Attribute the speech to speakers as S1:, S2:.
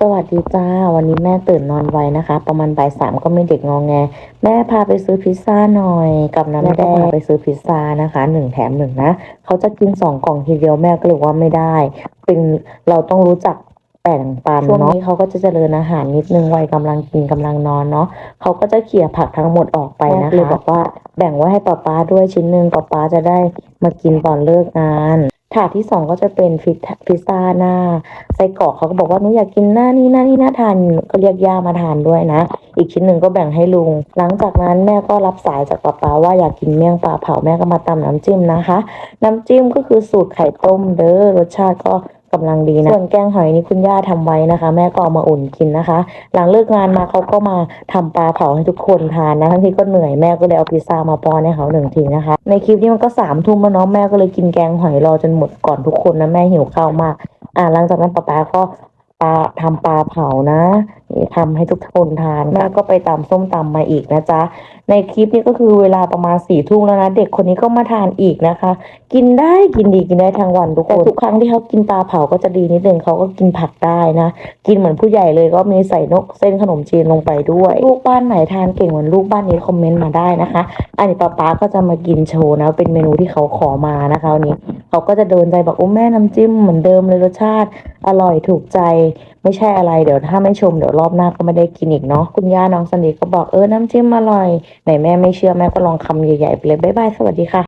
S1: สวัสดีจ้า วันนี้แม่ตื่นนอนไวนะคะ ประมาณบ่ายสามก็มีเด็กงองแง แม่พาไปซื้อพิซซ่าหน่อย กับน้ำแม่ก็พาไปซื้อพิซซ่านะคะหนึ่งแถมหนึ่งนะเขาจะกินสองกล่องทีเดียวแม่ก็เลยว่าไม่ได้ เป็นเราต้องรู้จักแบ่งปันช่วงนี้เขาก็จะเจริญอาหารนิดนึงวัยกำลังกินกำลังนอนเนาะเขาก็จะเขี่ยผักทั้งหมดออกไปนะคะเลยบอกว่าแบ่งไว้ให้ป๊าป๊าด้วยชิ้นหนึ่งป๊าป๊าจะได้มากินตอนเลิกงาน ถาดที่สองก็จะเป็นฟิตพิซซ่าหน้าไส้กรอกเขาก็บอกว่าหนูอยากกินหน้านี่หน้านี่น่าทานก็เรียกย่ามาทานด้วยนะ อีกชิ้นหนึ่งก็แบ่งให้ลุง หลังจากนั้นแม่ก็รับสายจากป้าป้าว่าอยากกินเมี่ยงปลาเผาแม่ก็มาตำน้ำจิ้มนะคะ น้ำจิ้มก็คือสูตรไข่ต้มเด้อรสชาติก็ กำลังดีนะส่วนแกงหอยนี่คุณย่าทำไว้นะคะ แม่ก็เอามาอุ่นกินนะคะ หลังเลิกงานมาเขาก็มาทำปลาเผาให้ทุกคนทานนะทั้งที่ก็เหนื่อยแม่ก็เลยเอาพิซซ่ามาป้อนให้เขาหนึ่งทีนะคะ ในคลิปนี้มันก็สามทุ่มแล้วเนาะแม่ก็เลยกินแกงหอยรอจนหมดก่อนทุกคนนะแม่หิวข้าวมากอ่าหลังจากนั้นป๊าป๊าก็ปลาทำปลาเผานะทำให้ทุกคนทานแม่ก็ไปตำส้มตำมาอีกนะจ๊ะ ในคลิปนี้ก็คือเวลาประมาณสี่ทุ่มแล้วนะ เด็กคนนี้ก็มาทานอีกนะคะ กินได้กินดีกินได้ทั้งวันทุกคนทุกครั้งที่เขากินปลาเผาก็จะดีนิดนึงเขาก็กินผักได้นะ กินเหมือนผู้ใหญ่เลยก็มีใส่นกเส้นขนมจีนลงไปด้วย ลูกบ้านไหนทานเก่งเหมือนลูกบ้านนี้คอมเมนต์มาได้นะคะ อันนี้ป๊าป๊าก็จะมากินโชว์นะ เป็นเมนูที่เขาขอมานะคะวันนี้เขาก็จะเดินใจบอกโอ้แม่น้ำจิ้มเหมือนเดิมเลยรสชาติ อร่อยถูกใจ ไม่ใช่อะไรเดี๋ยวถ้าไม่ชมเดี๋ยวรอบหน้าก็ไม่ได้กินอีกเนาะคุณย่าน้องสันดีก็บอกเออน้ำจิ้มอร่อยไหนแม่ไม่เชื่อแม่ก็ลองคำใหญ่ๆไปเลยบ๊ายบายสวัสดีค่ะ